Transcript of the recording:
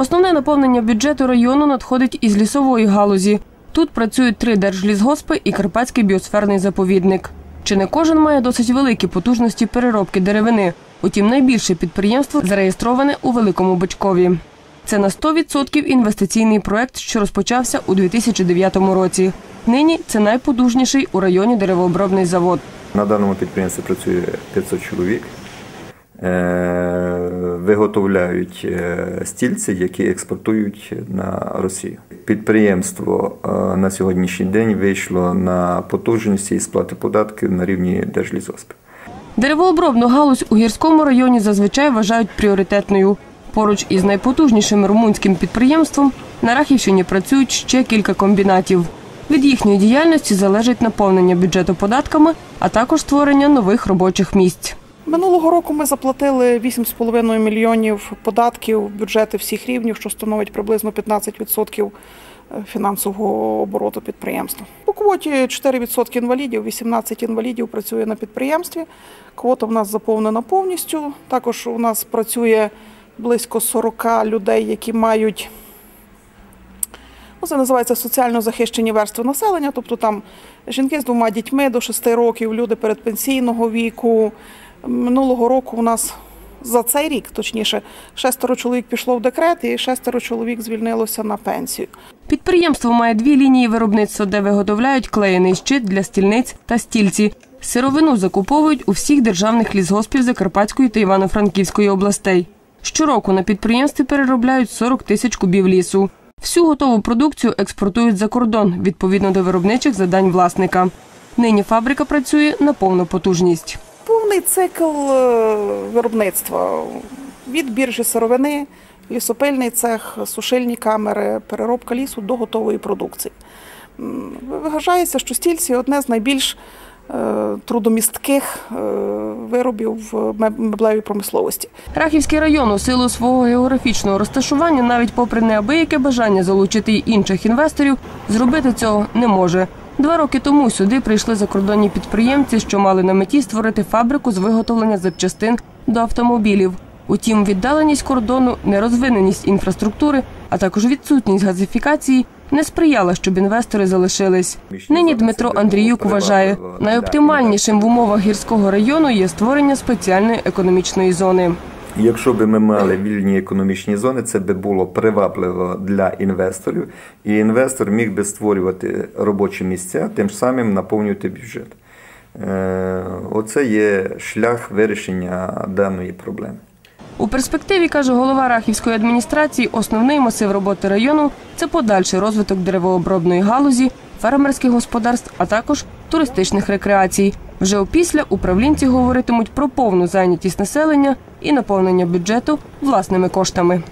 Основне наповнення бюджету району надходить із лісової галузі. Тут працюють три держлісгоспи і Карпатський біосферний заповідник. Чи не кожен має досить великі потужності переробки деревини? Утім, найбільше підприємство зареєстроване у Великому Бичкові. Це на 100% інвестиційний проект, що розпочався у 2009 році. Нині це найпотужніший у районі деревообробний завод. На даному підприємстві працює 500 чоловік. Виготовляють е, стільці, які експортують на Росію. Підприємство е, на сьогоднішній день вийшло на потужності і сплати податків на рівні Держлісгоспів. Деревообробну галузь у гірському районі зазвичай вважають пріоритетною. Поруч із найпотужнішим румунським підприємством на Рахівщині працюють ще кілька комбінатів. Від їхньої діяльності залежить наповнення бюджету податками, а також створення нових робочих місць. Минулого року ми заплатили 8,5 мільйонів податків бюджети всіх рівнів, що становить приблизно 15% фінансового обороту підприємства. По квоті 4% інвалідів, 18 інвалідів працює на підприємстві. Квота в нас заповнена повністю. Також у нас працює близько 40 людей, які мають. Ну, це називається соціально захищені верстви населення, тобто там жінки з двома дітьми до 6 років, люди передпенсійного віку. Минулого року у нас за цей рік, точніше, шестеро чоловік пішло в декрет і шестеро чоловік звільнилося на пенсію. Підприємство має дві лінії виробництва, де виготовляють клеєний щит для стільниць та стільці. Сировину закуповують у всіх державних лісгоспів Закарпатської та Івано-Франківської областей. Щороку на підприємстві переробляють 40 тисяч кубів лісу. Всю готову продукцію експортують за кордон відповідно до виробничих завдань власника. Нині фабрика працює на повну потужність. Повний цикл е, виробництва від біржі сировини, лісопильний цех, сушильні камери, переробка лісу до готової продукції. Вважається, що стільці одне з найбільш е, трудомістких е, виробів в меб- меблевій промисловості. Рахівський район у силу свого географічного розташування, навіть попри неабияке бажання залучити інших інвесторів, зробити цього не може. Два роки тому сюди прийшли закордонні підприємці, що мали на меті створити фабрику з виготовлення запчастин до автомобілів. Утім, віддаленість кордону, нерозвиненість інфраструктури, а також відсутність газифікації не сприяла, щоб інвестори залишились. Нині Дмитро Андріюк вважає, найоптимальнішим в умовах гірського району є створення спеціальної економічної зони. Якщо б ми мали вільні економічні зони, це би було привабливо для інвесторів, і інвестор міг би створювати робочі місця, тим самим наповнювати бюджет. Е, Оце є шлях вирішення даної проблеми. У перспективі, каже голова Рахівської адміністрації, основний масив роботи району це подальший розвиток деревообробної галузі, фермерських господарств, а також туристичних рекреацій. Вже опісля управлінці говоритимуть про повну зайнятість населення і наповнення бюджету власними коштами.